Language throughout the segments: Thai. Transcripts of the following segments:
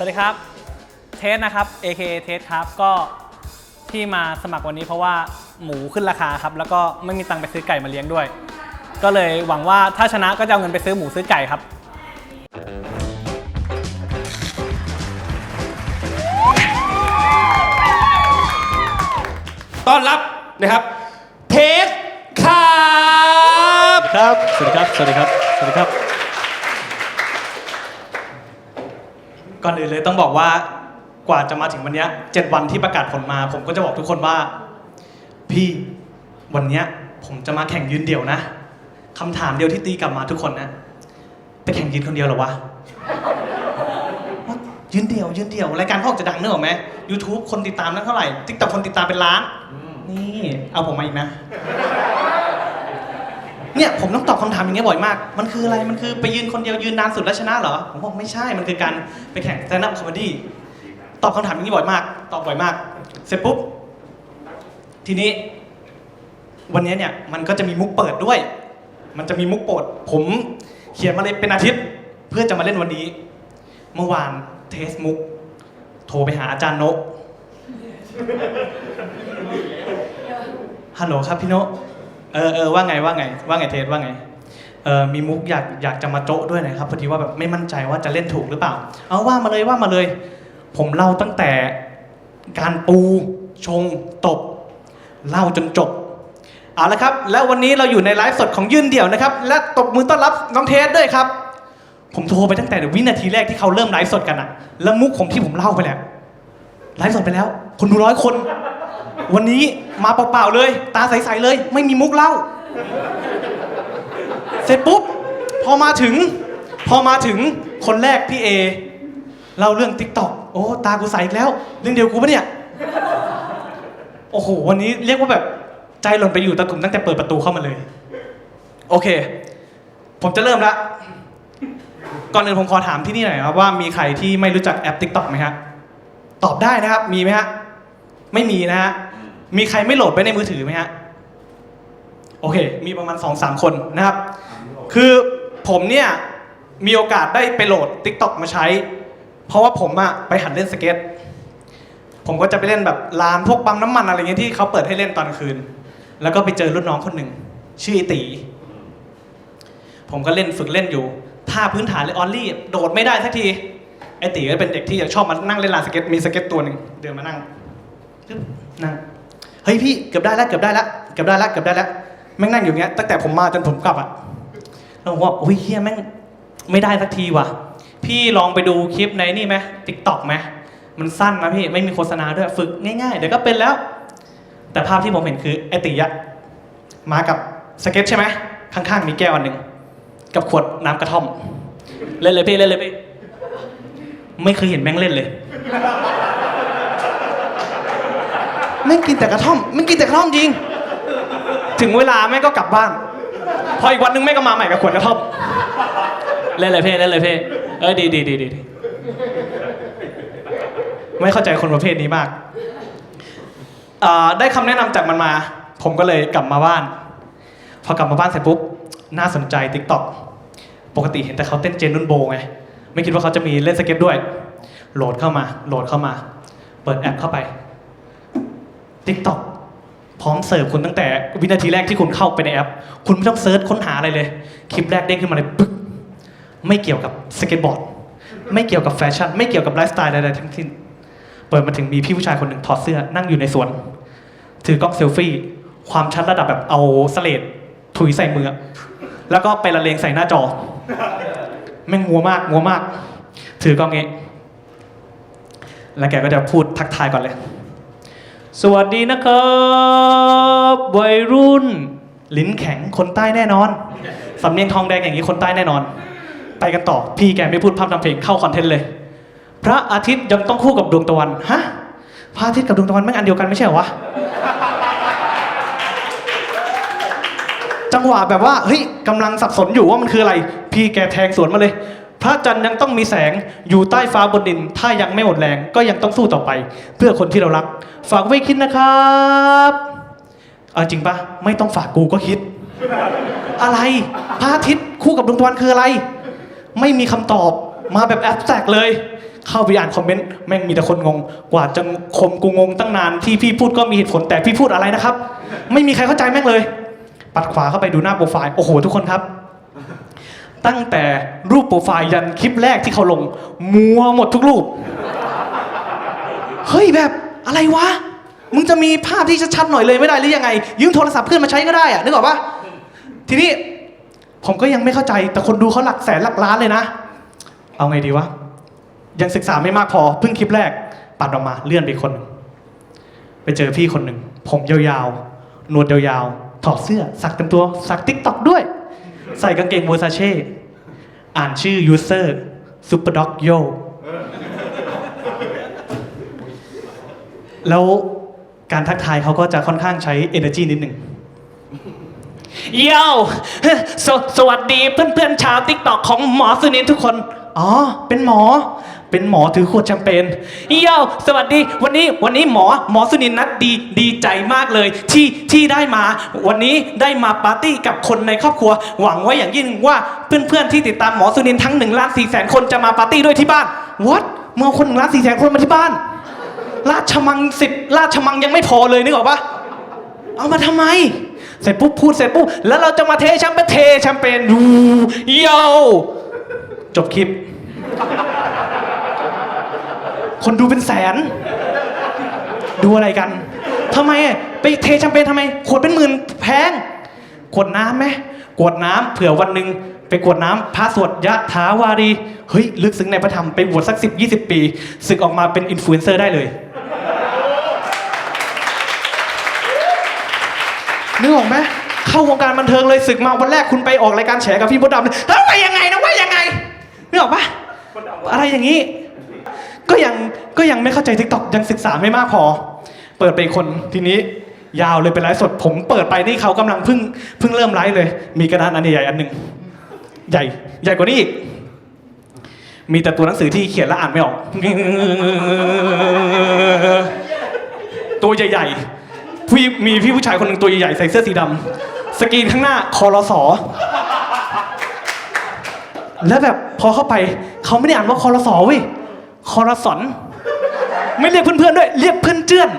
สวัสดีครับ เทสนะครับ AK เทสครับ ก็ที่มาสมัครวันนี้เพราะว่าหมูขึ้นราคาครับ แล้วก็ไม่มีตังค์ไปซื้อไก่มาเลี้ยงด้วย ก็เลยหวังว่าถ้าชนะก็จะเอาเงินไปซื้อหมูซื้อไก่ครับ ต้อนรับนะครับ เทสครับ ครับ สวัสดีครับ สวัสดีครับ สวัสดีครับ ก่อนอื่นเลยต้องบอกว่ากว่าจะมาถึงวันเนี้ยเจ็ดวันที่ประกาศผลมา ผมก็จะบอกทุกคนว่า พี่วันเนี้ยผมจะมาแข่งยืนเดี่ยวนะคำถามเดียวที่ตีกลับมาทุกคนนะไปแข่งยืนคนเดียวเหรอวะ ยืนเดี่ยวยืนเดี่ยวรายการเขาออกจะดังเนกอะไหม YouTube คนติดตามนั้นเท่าไหร่ติ๊กต็อกคนติดตามเป็นล้าน นี่ เอาผมมาอีกนะ เนี่ยผมต้องตอบคำถามอย่างเงี้ยบ่อยมาก มันคืออะไร มันคือไปยืนคนเดียวยืนนานสุดแล้วชนะเหรอ ผมบอกไม่ใช่ มันคือการไปแข่ง stand up comedy ตอบคำถามอย่างนี้บ่อยมาก ตอบบ่อยมาก เสร็จปุ๊บ ทีนี้ วันนี้เนี่ยมันก็จะมีมุกเปิดด้วย มันจะมีมุกโปรด ผมเขียนมาเลยเป็นอาทิตย์ เพื่อจะมาเล่นวันนี้ เมื่อวานเทสมุก โทรไปหาอาจารย์โนะฮัลโหลครับพี่โนะ เออเออว่าไงว่าไง ว่าไงเทสว่าไงเออมีมุกอยากอยากจะมาโจ๊ะด้วยนะครับพอดีว่าแบบไม่มั่นใจว่าจะเล่นถูกหรือเปล่า เอาว่ามาเลยว่ามาเลย ผมเล่าตั้งแต่การปูชงตบเล่าจนจบเอาละครับ แล้ววันนี้เราอยู่ในไลฟ์สดของยืนเดี่ยวนะครับ และตบมือต้อนรับน้องเทสด้วยครับ ผมโทรไปตั้งแต่วินาทีแรกที่เขาเริ่มไลฟ์สดกันอะแล้วมุกผมที่ผมเล่าไปแล้วไลฟ์สดไปแล้ว คนดูร้อยคน วันนี้มาเปล่าๆเลย ตาใสๆเลย ไม่มีมุกเล่า เสร็จปุ๊บ พอมาถึง พอมาถึงคนแรกพี่เอเล่าเรื่อง t ิ k t o k โอ้ตากูใสอีกแล้ว เรื่องเดียวกูปะเนี่ย โอ้โห วันนี้เรียกว่าแบบใจหล่นไปอยู่ตะกลุ่มตั้งแต่เปิดประตูเข้ามาเลย โอเค ผมจะเริ่มละก่อนอื่นผมขอถามที่นี่หน่อยครับว่ามีใครที่ไม่รู้จักแอป TikTok ไหมฮะตอบได้นะครับ มีไหมฮะ ไม่มีนะฮะ มีใครไม่โหลดไปในมือถือไหมฮะ โอเค มีประมาณ2อสคนนะครับ คือผมเนี่ยมีโอกาสได้ไปโหลด TikTok มาใช้ เพราะว่าผมอะไปหัดเล่นสเก็ต ผมก็จะไปเล่นแบบลานพวกปั๊มน้ำมันอะไรเงี้ยที่เขาเปิดให้เล่นตอนกลางคืน แล้วก็ไปเจอรุ่นน้องคนหนึ่งชื่อไอตี ผมก็เล่นฝึกเล่นอยู่ท่าพื้นฐานเลยออลลี่ โดดไม่ได้สักที ไอตีก็เป็นเด็กที่ชอบมานั่งเล่นลานสเก็ต มีสเก็ตตัวหนึ่งเดินมานั่งปึ๊บนั่งเฮ้ยพี่เกือบได้แล้วเกือบได้แล้วเกือบได้แล้วเกือบได้แล้วแม่งนั่งอยู่เงี้ยตั้งแต่ผมมาจนผมกลับอะแล้วผมว่าโอ้ยเฮียแม่งไม่ได้สักทีว่ะ พี่ลองไปดูคลิปในนี่ไหมติ๊กต็อกไหมมันสั้นนะพี่ไม่มีโฆษณาด้วยฝึกง่ายๆเดี๋ยวก็เป็นแล้ว แต่ภาพที่ผมเห็นคือไอตีอะมากับสเก็ตใช่ไหมข้างๆมีแก้วอันหนึ่งกับขวดน้ำกระท่อม เล่นเลยพี่เล่นเลยพี่ไม่เคยเห็นแม่งเล่นเลย แม่งกินแต่กระท่อมแม่งกินแต่กระท่อมจริง ถึงเวลาแม่งก็กลับบ้าน พออีกวันนึงแม่งก็มาใหม่กับขวดกระท่อม เล่นเลยเพ่เล่นเลยเพ่เออดีดีดีดีไม่เข้าใจคนประเภทนี้มาก ได้คำแนะนำจากมันมา ผมก็เลยกลับมาบ้าน พอกลับมาบ้านเสร็จปุ๊บ น่าสนใจ t ิ k t o k ปกติเห็นแต่เขาเต้นเจนนุ่นโบไง ไม่คิดว่าเขาจะมีเล่นสเก็ตด้วย โหลดเข้ามา โหลดเข้ามา เปิดแอปเข้าไป TikTok พร้อมเสิร์ฟคุณตั้งแต่วินาทีแรกที่คุณเข้าไปในแอป คุณไม่ต้องเซิร์ชค้นหาอะไรเลย คลิปแรกเด้งขึ้นมาเลยปึ๊กไม่เกี่ยวกับสเก็ตบอร์ด ไม่เกี่ยวกับแฟชั่น ไม่เกี่ยวกับไลฟ์สไตล์ใดๆทั้งสิ้น เปิดมาถึงมีพี่ผู้ชายคนหนึ่งถอดเสื้อนั่งอยู่ในสวน ถือกล้องเซลฟี่ ความชัดระดับแบบเอาสเลดถุยใส่มือ แล้วก็ไปละเลงใส่หน้าจอ แม่งงัวมากงัวมาก ถือกล้องเงี้แล้วแกก็จะพูดทักทายก่อนเลย สวัสดีนะครับ วัยรุ่น ลิ้นแข็งคนใต้แน่นอนสำเนียงทองแดงอย่างนี้คนใต้แน่นอน ไปกันต่อ พี่แกไม่พูดพร่ำทำเพลงเข้าคอนเทนต์เลย พระอาทิตย์ยังต้องคู่กับดวงตะวันฮะพระอาทิตย์กับดวงตะวันไม่งอันเดียวกันไม่ใช่เหรอวะจังหวะแบบว่าเฮ้ยกำลังสับสนอยู่ว่ามันคืออะไร พี่แกแทงสวนมาเลย พระจันทร์ยังต้องมีแสงอยู่ใต้ฟ้าบนดิน ถ้ายังไม่หมดแรงก็ยังต้องสู้ต่อไป เพื่อคนที่เรารัก ฝากไว้คิดนะครับเอาจริงปะไม่ต้องฝากกูก็คิด อะไรพระอาทิตย์คู่กับดวงตะวันคืออะไร ไม่มีคำตอบมาแบบแอบแตกเลย เข้าไปอ่านคอมเมนต์แม่งมีแต่คนงง กว่าจะคมกูงงตั้งนานที่พี่พูดก็มีเหตุผลแต่พี่พูดอะไรนะครับ ไม่มีใครเข้าใจแม่งเลย ปัดขวาเข้าไปดูหน้าโปรไฟล์โอ้โหทุกคนครับ ตั้งแต่รูปโปรไฟล์ยันคลิปแรกที่เขาลง มัวหมดทุกรูป เฮ้ยแบบอะไรวะ มึงจะมีภาพที่ชัดๆหน่อยเลยไม่ได้หรือยังไง ยืมโทรศัพท์เพื่อนมาใช้ก็ได้อะนึกออกปะทีนี้ผมก็ยังไม่เข้าใจ แต่คนดูเขาหลักแสนหลักล้านเลยนะ เอาไงดีวะ ยังศึกษาไม่มากพอเพิ่งคลิปแรก ปัดออกมาเลื่อนไปคนหนึ่งไปเจอพี่คนหนึ่งผมยาวๆหนวดยาวๆถอดเสื้อ สักเต็มตัว สักติ๊กต็อกด้วย ใส่กางเกงเวอร์ซาเช่ อ่านชื่อยูเซอร์ซูเปอร์ด็อกโยแล้วการทักทายเขาก็จะค่อนข้างใช้ energy นิดหนึ่งเย้าสวสวัสดีเพื่อนๆชาวติ๊กตอกของหมอสุนินทุกคน อ๋อ เป็นหมอ เป็นหมอถือขวดแชมเปญเย้าสวัสดีวันนี้วันนี้หมอหมอสุนินนัดดีดีใจมากเลย ที่ที่ได้มา วันนี้ได้มาปาร์ตี้กับคนในครอบครัว หวังไว้อย่างยิ่งว่าเพื่อนๆที่ติดตามหมอสุนินทั้ง1ล้าน4แสนคนจะมาปาร์ตี้ด้วยที่บ้าน what เมื่อคนหนึ่งล้านสี่แสนคนมาที่บ้าน ราชมังสิบราชมังยังไม่พอเลยนึกออกปะเอามาทำไมเสร็จปุ๊บพูดเสร็จปุ๊บแล้วเราจะมาเทแชมเปญเทแชมเปญดูโยจบคลิป คนดูเป็นแสน ดูอะไรกันทำไมไปเทแชมเปญทำไม ขวดเป็นหมื่นแพงขวดน้ำไหมกวดน้ำเผื่อวันหนึ่งไปกวดน้ำพระสวดยะถาวารีเฮ้ย ลึกซึ้งในพระธรรมไปบวชสักสิบยี่สิบปีศึกออกมาเป็นอินฟลูเอนเซอร์ได้เลยนึกออกไหมเข้าวงการบันเทิงเลยศึกมาวันแรกคุณไปออกรายการแฉกับพี่มดดำเลยเฮ้ยว่ายังไงนะว่ายังไงนึกออกปะอะไรอย่างนี้ ก็ยังก็ยังไม่เข้าใจทิกตอกยังศึกษาไม่มากพอ เปิดไปคนทีนี้ยาวเลยเป็นไลฟ์สด ผมเปิดไปนี่เขากำลังเพิ่งเพิ่งเริ่มไลฟ์เลย มีกระดานอันใหญ่อันหนึ่งใหญ่ ใหญ่กว่านี้อีกมีแต่ตัวหนังสือที่เขียนแล้วอ่านไม่ออก ตัวใหญ่ๆผู้มีพี่ผู้ชายคนหนึ่งตัวใหญ่ๆใส่เสื้อสีดำสกรีนข้างหน้าคอรสอแล้วแบบพอเข้าไปเขาไม่ได้อ่านว่าคอรสอเว้ย คอรสอนไม่เรียกเพื่อนๆด้วย เรียกเพื่อนเจื้อน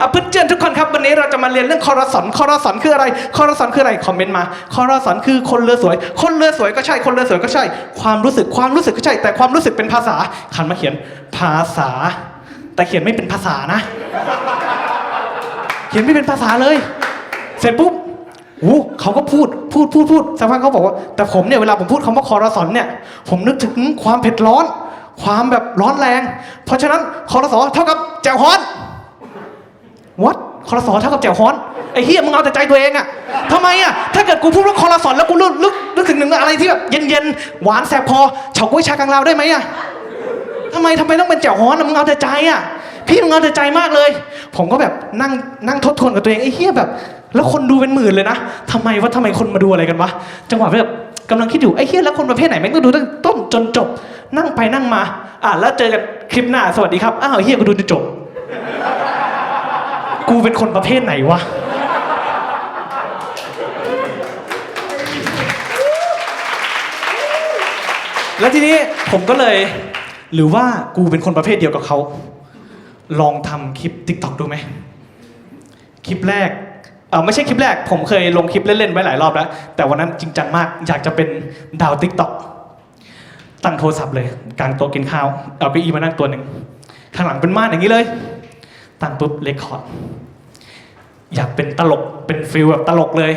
อะเพื่อนเจื้อนทุกคนครับวันนี้เราจะมาเรียนเรื่องคอรสอนคอรสอนคืออะไรคอรสอนคืออะไรคอมเมนต์มาคอรสอนคือคนเรือสวย คนเรือสวยก็ใช่ คนเรือสวยก็ใช่ ความรู้สึกความรู้สึกก็ใช่ แต่ความรู้สึกเป็นภาษาขันมาเขียนภาษา แต่เขียนไม่เป็นภาษานะ เขียนไม่เป็นภาษาเลย เสร็จปุ๊บโอ้เขาก็พูดพูดพูดพูดสักพักเขาบอกว่าแต่ผมเนี่ยเวลาผมพูดคำว่าคอรสอนเนี่ยผมนึกถึงความเผ็ดร้อน ความแบบร้อนแรง เพราะฉะนั้นคอรสอเท่ากับแจ่วฮ้อนวัดคอรสอเท่ากับแจ่วฮ้อนไอ้เฮียมึงเอาแต่ใจตัวเองอะทำไมอะถ้าเกิดกูพูดว่าคอรสอนแล้วกูนึกนึกนึกถึงหนึ่งอะไรที่แบบเย็นๆหวานแสบคอเฉาก๊วยชากังลาวได้ไหมอะทำไมทำไมต้องเป็นแจ่วฮ้อนมึงเอาแต่ใจอะพี่มึงเอาแต่ใจมากเลย ผมก็แบบนั่งนั่งทบทวนกับตัวเองไอ้เฮียแบบ แล้วคนดูเป็นหมื่นเลยนะทำไมว่าทำไมคนมาดูอะไรกันวะจังหวะแบบ กำลังคิดอยู่ไอ้เฮียแล้วคนประเภทไหนแม่งก็ดูตั้งต้นจนจบ นั่งไปนั่งมา อะแล้วเจอกันคลิปหน้าสวัสดีครับอ้าวเฮียกูดูจนจบ กูเป็นคนประเภทไหนวะแล้วทีนี้ผมก็เลย หรือว่ากูเป็นคนประเภทเดียวกับเขา ลองทำคลิป t ิ k t o k ดูไหม คลิปแรก เออไม่ใช่คลิปแรก ผมเคยลงคลิปเล่นๆไว้หลายรอบแล้ว แต่วันนั้นจริงจังมาก อยากจะเป็นดาว t ิ k t o k ตั้งโทรศัพท์เลยกลางโต๊ะกินข้าว เอาเก้าอี้มานั่งตัวหนึ่งข้างหลังเป็นม่านอย่างนี้เลย ตั้งปุ๊บเลคคอร์ดอยากเป็นตลกเป็นฟิลแบบตลกเลย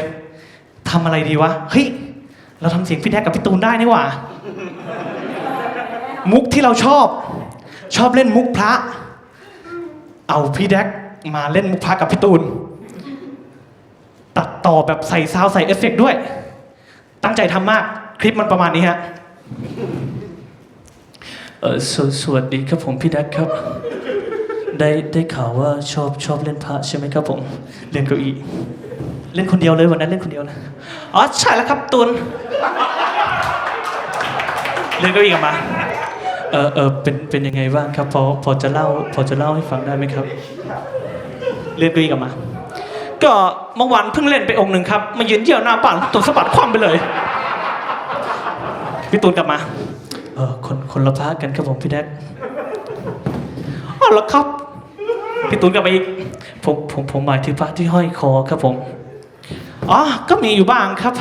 ทำอะไรดีวะเฮ้ยเราทำเสียงพี่แท็กกับพี่ตูนได้นี่หว่า มุกที่เราชอบ ชอบเล่นมุกพระ เอาพี่แดกมาเล่นมุกพระกับพี่ตูน ตัดต่อแบบใส่ซาวใส่เอฟเฟกด้วย ตั้งใจทำมากคลิปมันประมาณนี้ฮะเออสวสวัสดีครับผมพี่แดกครับ ได้ได้ข่าวว่าชอบชอบเล่นพระใช่ไหมครับผม เล่นเก้าอี้เล่นคนเดียวเลยวันนั้นเล่นคนเดียวนะอ๋อใช่แล้วครับตูนเล่นเก้าอี้กลับมาเออเออเป็นเป็นยังไงบ้างครับพอพอจะเล่าพอจะเล่าให้ฟังได้ไหมครับ เล่นเก้าอี้กลับมา ก็เมื่อวานเพิ่งเล่นไปองค์หนึ่งครับมายืนเยี่ยวหน้าป่านตูนสะบัดคว่ำไปเลยพี่ตูนกลับมาเออคนคนละพระกันครับผมพี่แดกอ๋อเหรอครับพี่ตูนกลับมาอีกผมผมผมหมายถึงพระที่ห้อยคอครับผมอ๋อก็มีอยู่บ้างครับ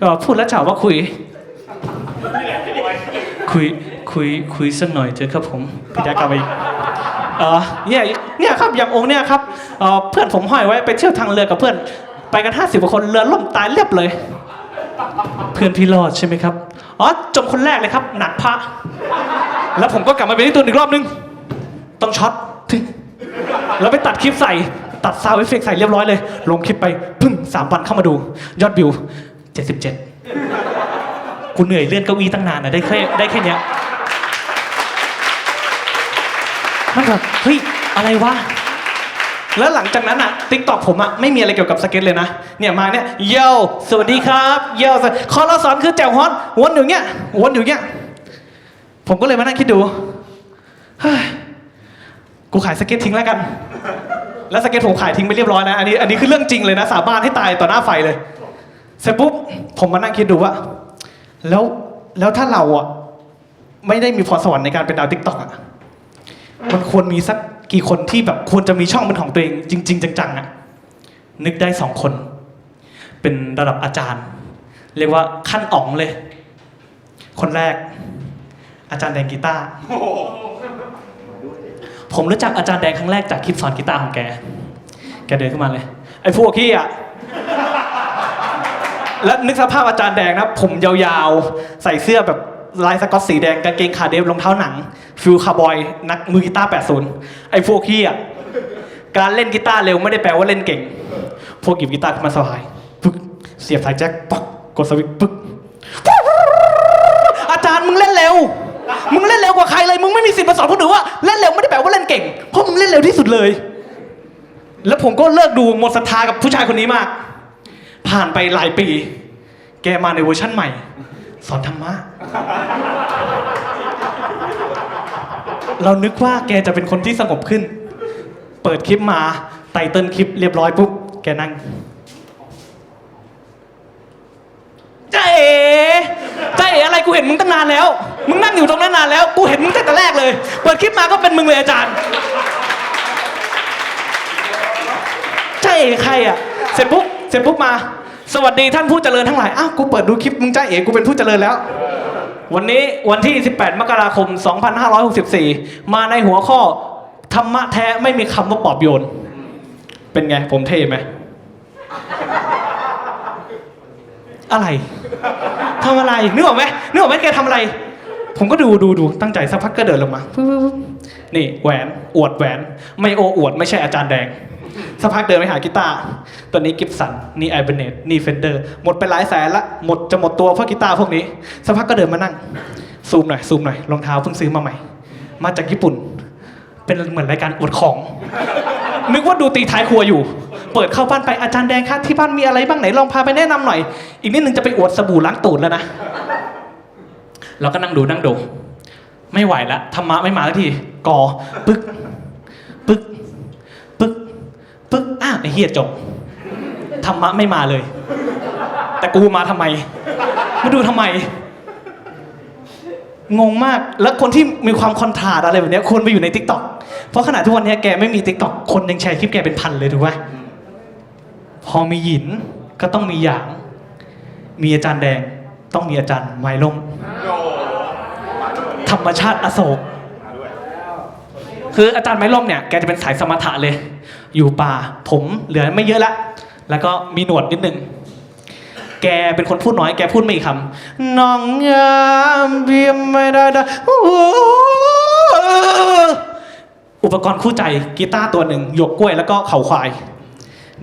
เอ่อพูดแล้วจะว่าคุย คุยคุยคุยสักหน่อยเถอะครับผมพี่แจ๊คกลับมาอีก เออเนี่ยเนี่ยครับอย่างองค์เนี่ยครับเออเพื่อนผมห้อยไว้ไปเที่ยวทางเรือกับเพื่อน ไปกันห้าสิบกว่าคนเรือล่มตายเรียบเลย เพื่อนพี่รอดใช่ไหมครับอ๋อจมคนแรกเลยครับ หนักพระ แล้วผมก็กลับมาเป็นที่ตัวอีกรอบนึง ต้องช็อตแล้วไปตัดคลิปใส่ตัดซาวด์เอฟเฟกใส่เรียบร้อยเลย ลงคลิปไปพึ่งสามวันเข้ามาดู ยอดวิว77กูเหนื่อยเลื่อนเก้าอี้ตั้งนานนะได้แค่ได้แค่เนี้ย มันแบบเฮ้ยอะไรวะแล้วหลังจากนั้นอะติ๊กตอกผมอะไม่มีอะไรเกี่ยวกับสเก็ตเลยนะเนี่ยมาเนี่ยเยลสวัสดีครับเยลคอร์สสอนคือแจ่วฮอนวนอยู่เงี้ยวนอยู่เงี้ยผมก็เลยมานั่งคิดดูเฮ้ยกูขายสเก็ตทิ้งแล้วกัน แล้วสเก็ตผมขายทิ้งไปเรียบร้อยนะอันนี้อันนี้คือเรื่องจริงเลยนะสาบานให้ตายต่อหน้าไฟเลยเสร็จปุ๊บผมมานั่งคิดดูว่า แล้วแล้วถ้าเราอะไม่ได้มีพรสวรรค์ในการเป็นดาวติ๊กต็อกอะ มันควรมีสักกี่คนที่แบบควรจะมีช่องเป็นของตัวเอง จริง ๆ จังๆอะนึกได้สองคน เป็นระดับอาจารย์ เรียกว่าขั้นอ๋องเลย คนแรก อาจารย์แดงกีตาร์ผมรู้จักอาจารย์แดงครั้งแรกจากคลิปสอนกีตาร์ของแก แกเดินขึ้นมาเลย ไอ้พวกขี้อะ แล้วนึกสภาพอาจารย์แดงนะ ผมยาวๆ ใส่เสื้อแบบ ลายสก๊อตสีแดงกางเกงขาเดฟรองเท้าหนัง ฟิลคาร์บอยนักมือกีตาร์80 ไอ้พวกขี้อะการเล่นกีตาร์เร็วไม่ได้แปลว่าเล่นเก่ง พวกหยิบกีตาร์ขึ้นมาสบายปึ๊กเสียบสายแจ็คปักกดสวิตช์ปึ๊กอาจารย์มึงเล่นเร็ว มึงเล่นเร็วกว่าใครเลย มึงไม่มีสิทธิ์มาสอนคนอื่นว่าเล่นเร็วไม่ได้แปลว่าเล่นเก่ง เพราะมึงเล่นเร็วที่สุดเลย แล้วผมก็เลิกดูหมดศรัทธากับผู้ชายคนนี้มาก ผ่านไปหลายปี แกมาในเวอร์ชั่นใหม่ สอนธรรมะ เรานึกว่าแกจะเป็นคนที่สงบขึ้น เปิดคลิปมาไตเติลคลิปเรียบร้อยปุ๊บ แกนั่งจ้าเอ๋จ้าเอ๋อะไรกูเห็นมึงตั้งนานแล้ว มึงนั่งอยู่ตรงนั้นนานแล้ว กูเห็นมึงตั้งแต่แรกเลย เปิดคลิปมาก็เป็นมึงเลยอาจารย์จ้าเอ๋ใครอะ เสร็จปุ๊บ เสร็จปุ๊บมา สวัสดีท่านผู้เจริญทั้งหลาย อ้าว กูเปิดดูคลิปมึงจ้าเอ๋กูเป็นผู้เจริญแล้ว วันนี้วันที่ 18 มกราคม 2564 มาในหัวข้อ ธรรมะแท้ไม่มีคำว่าปอบโยน เป็นไง ผมเท่ไหม อะไรทำอะไร นึกออกไหมนึกออกไหมแกทำอะไร ผมก็ดูดูดูตั้งใจสักพักก็เดินลงมา นี่แหวน อวดแหวน ไม่โออวด ไม่ใช่อาจารย์แดง สักพักเดินไปหากีตาร์ ตัวนี้กิฟสัน นี่ไอเบเนตนี่เฟนเดอร์ หมดไปหลายแสนละ หมดจะหมดตัวเพราะกีตาร์พวกนี้ สักพักก็เดินมานั่ง ซูมหน่อย ซูมหน่อย รองเท้าเพิ่งซื้อมาใหม่ มาจากญี่ปุ่น เป็นเหมือนรายการอวดของ นึกว่าดูตีท้ายครัวอยู่ เปิดเข้าบ้านไปอาจารย์แดงคะที่บ้านมีอะไรบ้างไหนลองพาไปแนะนำหน่อย อีกนิดนึงจะไปอวดสบู่ล้างตูดแล้วนะ เราก็นั่งดูนั่งดู ไม่ไหวละธรรมะไม่มาสักทีกอปึกปึ๊ก ปึ๊ก ปึ๊กอ้าว ไอ้เฮียจบธรรมะไม่มาเลย แต่กูมาทำไมมาดูทำไม งงมากแล้วคนที่มีความคอนทราดอะไรแบบนี้ควรไปอยู่ในทิกตอกเพราะขณะทุกวันนี้แกไม่มีทิกตอกคนยังแชร์คลิปแกเป็นพันเลยถูกไหมพอมีหยินก็ต้องมีหยาง มีอาจารย์แดง ต้องมีอาจารย์ไม้ล่มธรรมชาติอโศก คืออาจารย์ไม้ล่มเนี่ยแกจะเป็นสายสมถะเลย อยู่ป่าผมเหลือไม่เยอะละ แล้วก็มีหนวดนิดนึงแกเป็นคนพูดน้อยแกพูดไม่กี่คำน้องงามเบียมไม่ได้ดาโอ้โหอุปกรณ์คู่ใจกีตาร์ตัวหนึ่งหยกกล้วยแล้วก็เข่าควาย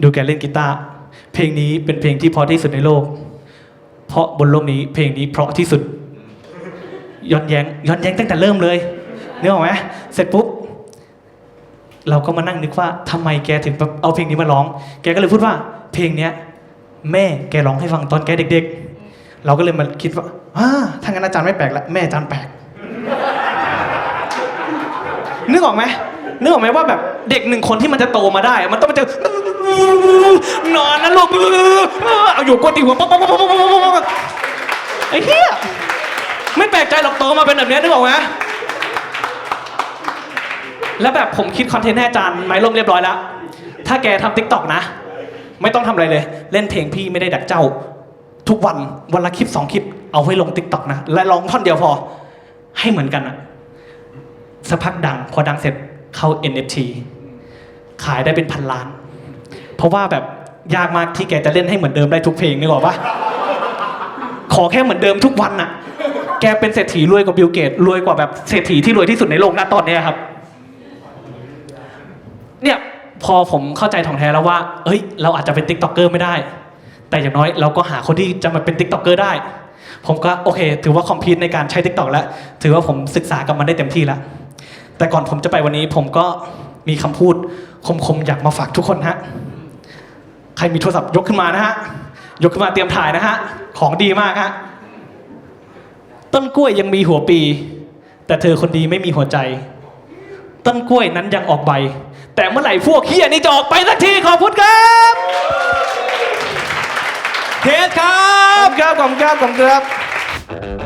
ดูแกเล่นกีตาร์เพลงนี้เป็นเพลงที่เพราะที่สุดในโลก เพราะบนโลกนี้เพลงนี้เพราะที่สุดย้อนแย้งย้อนแย้งตั้งแต่เริ่มเลยนึกออกไหมเสร็จปุ๊บ เราก็มานั่งนึกว่าทำไมแกถึงเอาเพลงนี้มาร้อง แกก็เลยพูดว่า เพลงเนี้ยแม่แกร้องให้ฟังตอนแกเด็ก ๆ เราก็เลยมาคิดว่าอ่าถ้างั้นอาจารย์ไม่แปลกแล้วแม่อาจารย์แปลก นึกออกไหมนึกออกไหมว่าแบบเด็กหนึ่งคนที่มันจะโตมาได้ มันต้องมาเจอนอนนะลูกเอาอยู่กวนตีหัวป๊อกป๊อกป๊อกป๊อกป๊อกไอ้เหี้ยไม่แปลกใจหรอกโตมาเป็นแบบนี้นึกออกไหม แล้วแบบผมคิดคอนเทนต์ให้อาจารย์ไม้ล่มเรียบร้อยแล้ว ถ้าแกทำทิกตอกนะ ไม่ต้องทำอะไรเลย เล่นเพลงพี่ไม่ได้ดักเจ้า ทุกวันวันละคลิปสองคลิป เอาไว้ลงทิกตอกนะ และร้องท่อนเดียวพอ ให้เหมือนกันอะสักพักดัง พอดังเสร็จเข้า NFT ขายได้เป็นพันล้าน เพราะว่าแบบยากมากที่แกจะเล่นให้เหมือนเดิมได้ทุกเพลงนึกออกปะขอแค่เหมือนเดิมทุกวันน่ะแกเป็นเศรษฐีรวยกว่าบิลเกตรวยกว่าแบบเศรษฐีที่รวยที่สุดในโลกณตอนนี้ครับ เนี่ยพอผมเข้าใจถ่องแท้แล้วว่า เอ้ย เราอาจจะเป็นติ๊กต็อกเกอร์ไม่ได้ แต่อย่างน้อยเราก็หาคนที่จะมาเป็นติ๊กต็อกเกอร์ได้ ผมก็โอเค ถือว่าคอมพิวต์ในการใช้ติ๊กต็อกแล้ว ถือว่าผมศึกษากับมันได้เต็มที่แล้ว แต่ก่อนผมจะไปวันนี้ผมก็มีคำพูดคมๆ อยากมาฝากทุกคนฮะ ใครมีโทรศัพท์ยกขึ้นมานะฮะ ยกขึ้นมาเตรียมถ่ายนะฮะ ของดีมากฮะ ต้นกล้วยยังมีหัวปี แต่เธอคนดีไม่มีหัวใจ ต้นกล้วยนั้นยังออกใบ แต่เมื่อไหร่พวกเฮียนี่จะออกไปสักทีขอบคุณครับเทสครัขอบบคุณครับขอบคุณครับขอบคุณครับ